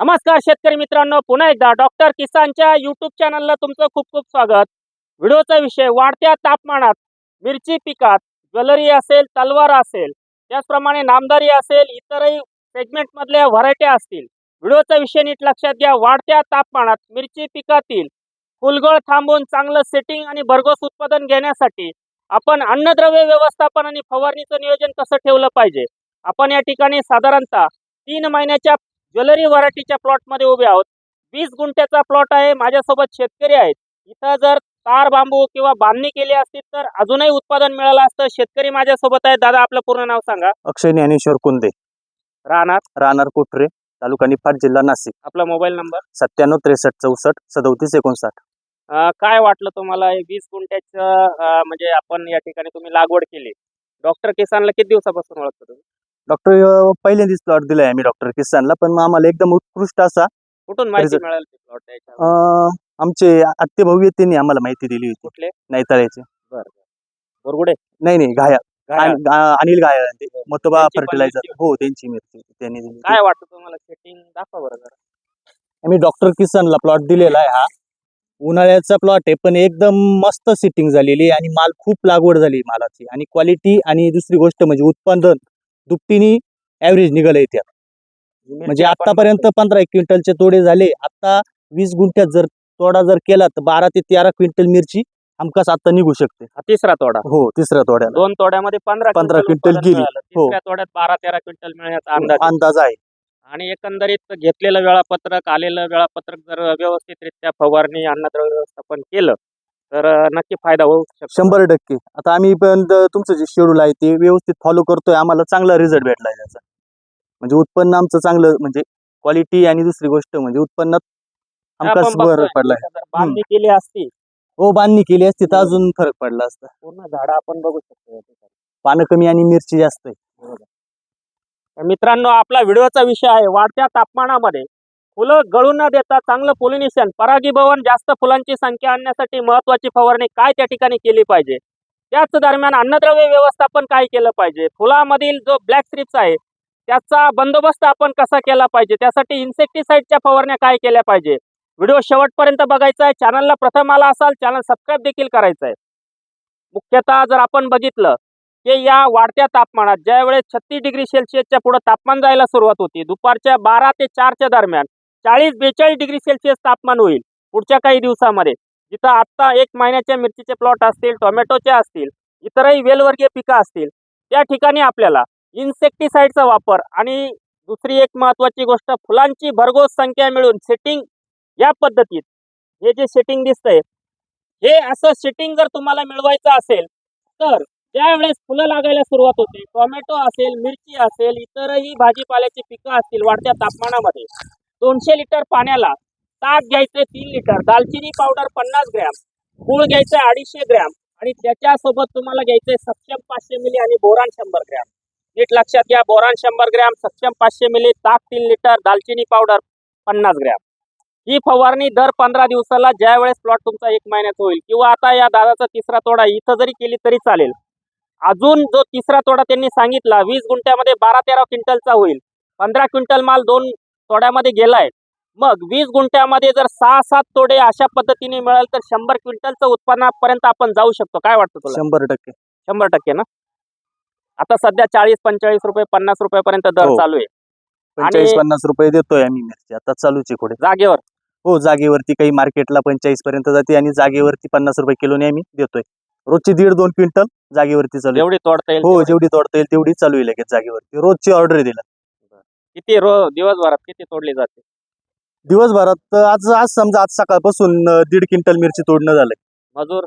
नमस्कार शेतकरी मित्रांनो पुन्हा एकदा डॉक्टर किसानच्या युट्यूब चॅनलला तुमचं खूप खूप स्वागत. व्हिडिओचा विषय वाढत्या तापमानात मिरची पिकात ज्वेलरी असेल तलवार असेल त्याचप्रमाणे नामदारी असेल इतरही सेगमेंटमधल्या व्हरायट्या असतील. व्हिडिओचा विषय नीट लक्षात घ्या वाढत्या तापमानात मिरची पिकातील फुलगळ थांबवून चांगलं सेटिंग आणि भरघोस उत्पादन घेण्यासाठी आपण अन्नद्रव्य व्यवस्थापन आणि फवारणीचं नियोजन कसं ठेवलं पाहिजे? आपण या ठिकाणी साधारणतः तीन महिन्याच्या ज्वेलरी व्हरायटीच्या प्लॉटमध्ये उभे आहोत. वीस गुंठ्याचा प्लॉट आहे. माझ्यासोबत शेतकरी आहेत. इथं जर तार बांबू किंवा बांधणी केली असती तर अजूनही उत्पादन मिळालं असतं. शेतकरी माझ्यासोबत आहे दादा आपलं पूर्ण नाव सांगा. अक्षय ज्ञानेश्वर कुंदे. राहणार? राहणार कोठरे? तालुका निफाड जिल्हा नाशिक. आपला मोबाईल नंबर? सत्त्याण्णव त्रेसष्ट चौसष्ट सदोतीस एकोणसाठ. अं, काय वाटलं तुम्हाला हे वीस गुंठ्याचं अं, म्हणजे आपण या ठिकाणी तुम्ही लागवड केली? डॉक्टर किसानला किती दिवसापासून ओळखतो तुम्ही? डॉक्टर पहिल्यांदाच प्लॉट दिलाय आम्ही डॉक्टर किसानला पण मग आम्हाला एकदम उत्कृष्ट असा कुठून माहिती Result. मिळाली प्लॉट त्याच्या अं, आमचे आत्ते भाऊ आहेत त्यांनी आम्हाला माहिती दिली होती. कुठले? नाईताळ्याचे बोरगुडे? नाही नाही घाया. काय अनिल ते मतोबा त्यांची पण फर्टिलायझर मिरची? हो त्यांची मिरची. त्यांनी दिली काय वाटतं तुम्हाला? सेटिंग दाखवा बरं जरा. आम्ही डॉक्टर किसानला प्लॉट दिलेला आहे हा. उन्हाळ्याचा प्लॉट आहे पण एकदम मस्त सिटिंग झालेली आहे आणि माल खूप लागवड झाली मालाची. आणि क्वालिटी आणि दुसरी गोष्ट म्हणजे उत्पादन. दुपटीने ऍव्हरेज निघालंय त्यात म्हणजे आतापर्यंत पंधरा क्विंटलचे तोडे झाले. आता वीस गुंठ्यात जर तोडा जर केला तर बारा ते तेरा क्विंटल मिरची हमखास आता निघू शकते. तिसरा तोडा. हो तिसऱ्या तोड्याला. दोन तोड्यामध्ये पंधरा 15 क्विंटल गेली. हो. तोड्यात बारा तेरा क्विंटल मिळण्याचा अंदाज आहे. अंदाज आहे. आणि एकंदरीत घेतलेलं वेळापत्रक आलेलं वेळापत्रक जर व्यवस्थितरित्या फवारणी अन्नद्रव्य व्यवस्थापन केलं तर नक्की फायदा होऊ शकतो. शंभर टक्के. आता आम्ही पण तुमचं जे शेड्यूल आहे ते व्यवस्थित फॉलो करतोय. आम्हाला चांगला रिझल्ट भेटलाय त्याचा म्हणजे उत्पन्न आमचं चांगलं म्हणजे क्वालिटी आणि दुसरी गोष्ट म्हणजे उत्पन्नात आपण हमखास भर बघतोय, पडलाय. जर बांधणी केली असती. हो बांधणी केली असती तर अजून फरक पडला असता. पूर्ण झाडं आपण बघू शकतो या ठिकाणी. पानं कमी आणि मिरची जास्त आहे. तर मित्रांनो आपला व्हिडिओचा विषय आहे वाढत्या तापमानामध्ये फुलं गळून न देता चांगलं पोलिनेशन परागीभवन जास्त फुलांची संख्या आणण्यासाठी महत्वाची फवारणी काय त्या ठिकाणी केली पाहिजे? त्याच दरम्यान अन्नद्रव्य व्यवस्थापन काय केलं पाहिजे? फुलामधील जो ब्लॅक स्ट्रिप्स आहे त्याचा बंदोबस्त आपण कसा केला पाहिजे? त्यासाठी इन्सेक्टिसाईडच्या फवारण्या काय केल्या पाहिजे? व्हिडिओ शेवटपर्यंत बघायचा आहे. चॅनलला प्रथम आला असाल चॅनल सबस्क्राईब देखील करायचं आहे. मुख्यतः जर आपण बघितलं की या वाढत्या तापमानात ज्यावेळेस छत्तीस डिग्री सेल्सिअसच्या पुढे तापमान जायला सुरुवात होती दुपारच्या बारा ते चारच्या दरम्यान चाळीस बेचाळीस डिग्री सेल्सिअस तापमान होईल पुढच्या काही दिवसामध्ये. जिथं आत्ता एक महिन्याच्या मिरचीचे प्लॉट असतील टोमॅटोचे असतील इतरही वेलवर्गीय पिकं असतील त्या ठिकाणी आपल्याला इन्सेक्टिसाइडचा वापर आणि दुसरी एक महत्त्वाची गोष्ट फुलांची भरघोस संख्या मिळून सेटिंग या पद्धतीत हे जे सेटिंग दिसतंय हे असं सेटिंग जर तुम्हाला मिळवायचं असेल तर त्यावेळेस फुलं लागायला सुरुवात होते टोमॅटो असेल मिरची असेल इतरही भाजीपाल्याची पिकं असतील वाढत्या तापमानामध्ये दोनशे लिटर पाण्याला ताक घ्यायचे तीन लिटर दालचिनी पावडर पन्नास ग्रॅम गूळ घ्यायचं अडीचशे ग्रॅम आणि त्याच्यासोबत तुम्हाला घ्यायचंय सक्षम पाचशे मिली आणि बोरान शंभर ग्रॅम. नीट लक्षात घ्या बोरान शंभर ग्रॅम सक्षम पाचशे मिली ताक तीन लिटर दालचिनी पावडर पन्नास ग्रॅम. ही फवारणी दर पंधरा दिवसाला ज्या वेळेस प्लॉट तुमचा एक महिन्याचा होईल किंवा आता या दादाचा तिसरा तोडा इथं जरी केली तरी चालेल. अजून जो तिसरा तोडा त्यांनी सांगितला वीस गुंठ्यामध्ये बारा तेरा क्विंटलचा होईल. पंधरा क्विंटल माल दोन तोड्यामध्ये गेलाय. मग वीस गुंठ्यामध्ये जर सहा सात तोडे अशा पद्धतीने मिळेल तर शंभर क्विंटलचं उत्पन्नापर्यंत आपण जाऊ शकतो. काय वाटतं तुला? शंभर टक्के. शंभर टक्के ना? आता सध्या चाळीस पंचेचाळीस रुपये पन्नास रुपयापर्यंत दर हो. चालू आहे. पंचेचाळीस पन्नास रुपये देतोय आम्ही मिरची. आता चालूच आहे पुढे जागेवर. हो जागेवरती काही मार्केटला पंचेचाळीस पर्यंत जाते आणि जागेवरती पन्नास रुपये किलोने आम्ही देतोय. रोजची दीड दोन क्विंटल जागेवरती चालू आहे. जेवढी तोडता येईल हो तेवढी. जेवढी तोडता येईल तेवढी चालू आहे लगेच जागेवरती. रोजची ऑर्डर दिला किती रो दिवसभरात किती तोडली जाते? दिवसभरात आज आज समजा आज सकाळपासून दीड क्विंटल मिरची तोडणं झालंय. मजूर?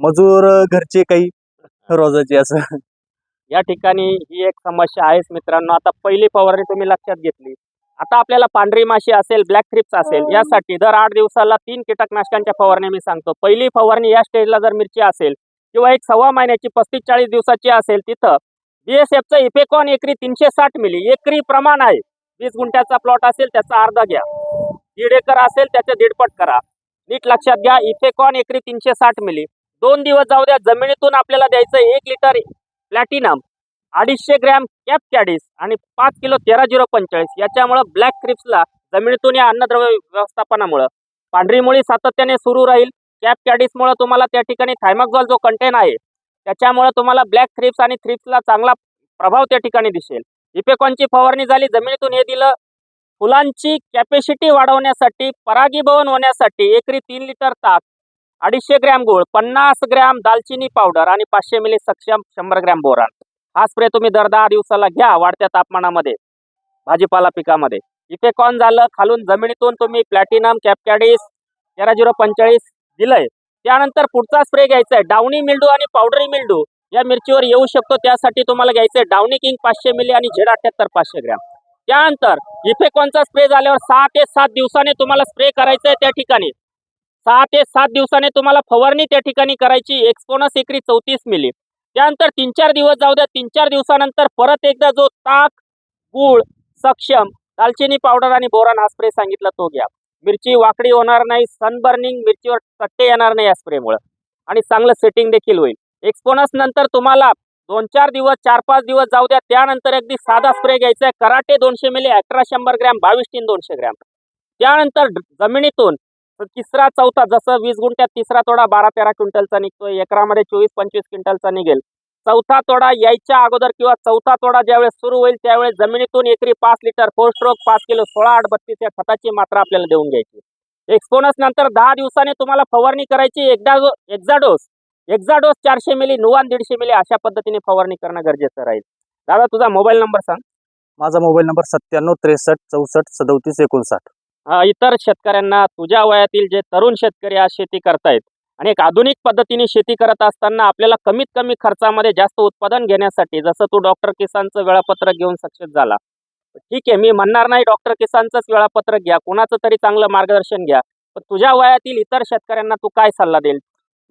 मजूर घरचे काही रोजाचे असं. या ठिकाणी ही एक समस्या आहेच मित्रांनो. आता पहिली फवारणी तुम्ही लक्षात घेतली. आता आपल्याला पांढरी माशी असेल ब्लॅक थ्रिप्स असेल यासाठी दर आठ दिवसाला तीन कीटकनाशकांच्या फवारण्या मी सांगतो. पहिली फवारणी या स्टेजला जर मिरची असेल किंवा एक सव्वा महिन्याची पस्तीस चाळीस दिवसाची असेल तिथं बीएसएफचं इफेकॉन एकरी तीनशे साठ मिली. एकरी प्रमाण आहे. वीस गुंठ्याचा प्लॉट असेल त्याचा अर्धा घ्या. दीड एकर असेल त्याच्या दीडपट करा. नीट लक्षात घ्या इफेकॉन एकरी तीनशे साठ मिली. दोन दिवस जाऊ द्या जमिनीतून आपल्याला द्यायचं एक लिटर प्लॅटिनम अडीचशे ग्रॅम कॅप कॅडीस आणि पाच किलो तेरा झिरो पंचेचाळीस. याच्यामुळं ब्लॅक क्रिप्सला जमिनीतून या अन्नद्रव्य व्यवस्थापनामुळं. पांढरी मुळी सातत्याने सुरू राहील. कॅप कॅडीसमुळं तुम्हाला त्या ठिकाणी थायमॅक्झॉल जो कंटेन आहे त्याच्यामुळे तुम्हाला ब्लॅक थ्रिप्स आणि थ्रिप्सला चांगला प्रभाव त्या ठिकाणी दिसेल. इपेकॉनची फवारणी झाली. जमिनीतून हे दिलं. फुलांची कॅपॅसिटी वाढवण्यासाठी परागीभवन होण्यासाठी एकरी तीन लिटर ताक अडीचशे ग्रॅम गूळ पन्नास ग्रॅम दालचिनी पावडर आणि पाचशे मिली सक्षम शंभर ग्रॅम बोरान. हा स्प्रे तुम्ही दर दहा दिवसाला घ्या वाढत्या तापमानामध्ये भाजीपाला पिकामध्ये. इफेकॉन झालं खालून जमिनीतून तुम्ही प्लॅटिनम कॅपकॅडिस तेरा झिरो पंचेचाळीस दिलंय. त्यानंतर पुढचा स्प्रे घ्यायचा आहे. डावणी मिल्डू आणि पावडरी मिल्डू या मिरचीवर येऊ शकतो. त्यासाठी तुम्हाला घ्यायचं डाउनी डावणी किंग पाचशे मिली आणि झेड अठ्याहत्तर पाचशे ग्रॅम. त्यानंतर इफेकॉनचा स्प्रे झाल्यावर सहा ते सात दिवसाने तुम्हाला स्प्रे करायचा आहे त्या ठिकाणी. सहा ते सात दिवसाने तुम्हाला फवारणी त्या ठिकाणी करायची. एक्सपोनस एकरी चौतीस मिली. त्यानंतर तीन चार दिवस जाऊ द्या. तीन चार दिवसानंतर परत एकदा जो ताक गूळ सक्षम दालचिनी पावडर आणि बोरान हा स्प्रे सांगितला तो घ्या. मिरची वाकडी होणार नाही. सनबर्निंग मिरचीवर कट्टे येणार नाही या स्प्रेमुळे आणि चांगलं सेटिंग देखील होईल. एक्सपोनस नंतर तुम्हाला दोन चार दिवस चार पाच दिवस जाऊ द्या. त्यानंतर अगदी साधा स्प्रे घ्यायचा आहे. कराटे दोनशे मिली अठरा शंभर ग्रॅम बावीस तीन दोनशे ग्रॅम. त्यानंतर जमिनीतून तिसरा चौथा जसं वीस गुंठ्यात तिसरा तोडा बारा तेरा क्विंटलचा निघतोय. एकरामध्ये चोवीस पंचवीस क्विंटलचा निघेल. चौथा तोडा यायच्या अगोदर किंवा चौथा तोडा ज्यावेळेस सुरू होईल त्यावेळेस जमिनीतून एकरी पाच लिटर फोर स्ट्रोक पाच किलो सोळा आठ बत्तीस या खताची मात्रा आपल्याला देऊन घ्यायची. एक्सपोनस नंतर दहा दिवसाने तुम्हाला फवारणी करायची. एकदा एक्झाडोस एक्झाडोस चारशे मिली नुवान दीडशे मिली अशा पद्धतीने फवारणी करणं गरजेचं राहील. दादा तुझा मोबाईल नंबर सांग. माझा मोबाईल नंबर सत्त्याण्णव त्रेसष्ट चौसष्ट सदोतीस एकोणसाठ. इतर शेतकऱ्यांना तुझ्या वयातील जे तरुण शेतकरी आज शेती करतायत आणि एक आधुनिक पद्धतीने शेती करत असताना आपल्याला कमीत कमी खर्चामध्ये जास्त उत्पादन घेण्यासाठी जसं तू डॉक्टर किसानचं वेळापत्रक घेऊन सक्सेस झाला. ठीक आहे मी म्हणणार नाही डॉक्टर किसानचंच वेळापत्रक घ्या कुणाचं तरी चांगलं मार्गदर्शन घ्या पण तुझ्या वयातील इतर शेतकऱ्यांना तू काय सल्ला देईल?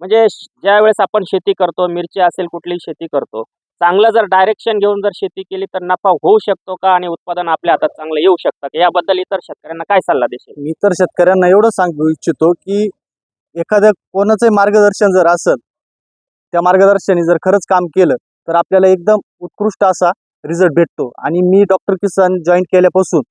म्हणजे ज्या वेळेस आपण शेती करतो मिरची असेल कुठलीही शेती करतो चांगलं जर डायरेक्शन घेऊन जर शेती केली तर नफा होऊ शकतो का आणि उत्पादन आपल्या हातात चांगलं येऊ शकतं का? याबद्दल इतर शेतकऱ्यांना काय सल्ला देशील? मी तर शेतकऱ्यांना एवढं सांगू इच्छितो की एखाद्या कोणाचंही मार्गदर्शन जर असेल त्या मार्गदर्शनी जर खरंच काम केलं तर आपल्याला एकदम उत्कृष्ट असा रिझल्ट भेटतो. आणि मी डॉक्टर किसान जॉईन केल्यापासून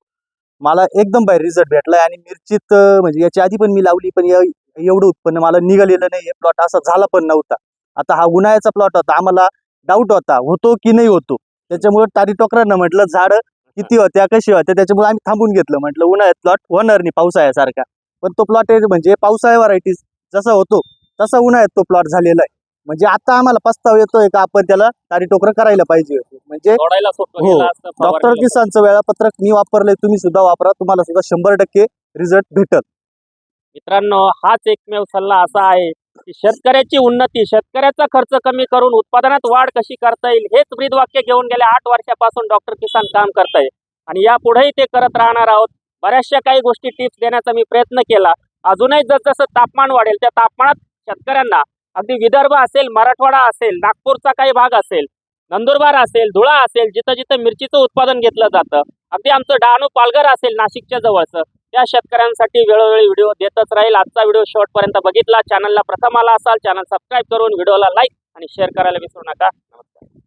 मला एकदम बाहेर रिझल्ट भेटलाय. आणि मिरचीत म्हणजे याच्या आधी पण मी लावली पण या- एवढं उत्पन्न मला निघालेलं नाही प्लॉट असा झाला पण नव्हता. आता हा उन्हाळ्याचा प्लॉट होता. आम्हाला डाऊट होता. होतो की नाही होतो? त्याच्यामुळे तारी टोकरांना म्हटलं झाड किती होत्या? कशी होत्या? त्याच्यामुळे आम्ही थांबून घेतलं. म्हटलं उन्हाळ्यात प्लॉट होणार नाही पावसाळ्यासारखा. पण तो प्लॉट म्हणजे पावसाळ्या व्हरायटीज जसा होतो तसा उन्हाळ्यात तो प्लॉट झालेला आहे. म्हणजे आता आम्हाला पस्ताव येतोय का आपण त्याला तारी टोकर करायला पाहिजे होते. म्हणजे हो. डॉक्टर किसानचं वेळापत्रक मी वापरलंय. तुम्ही सुद्धा वापरा. तुम्हाला सुद्धा शंभर टक्के रिझल्ट भेटल. मित्रांनो हाच एकमेव सल्ला असा आहे की शेतकऱ्याची उन्नती शेतकऱ्याचा खर्च कमी करून उत्पादनात वाढ कशी करता येईल हेच ब्रीदवाक्य घेऊन गेल्या आठ वर्षापासून डॉक्टर किसान काम करताय. आणि यापुढेही ते करत राहणार आहोत. बऱ्याचशा काही गोष्टी टिप्स देण्याचा मी प्रयत्न केला. अजूनही जसजसं तापमान वाढेल त्या तापमानात शेतकऱ्यांना अगदी विदर्भ असेल मराठवाडा असेल नागपूरचा काही भाग असेल नंदुरबार असेल धुळा असेल जिथं जिथं मिरचीचं उत्पादन घेतलं जातं अगदी आमचं डहाणू पालघर असेल नाशिकच्या जवळचं त्या शेतकऱ्यांसाठी वेळोवेळी व्हिडिओ देतच राहील. आजचा व्हिडिओ शेवटपर्यंत बघितला. चॅनलला प्रथम आला असाल चॅनल सबस्क्राईब करून व्हिडिओला लाईक आणि शेअर करायला विसरू नका. नमस्कार.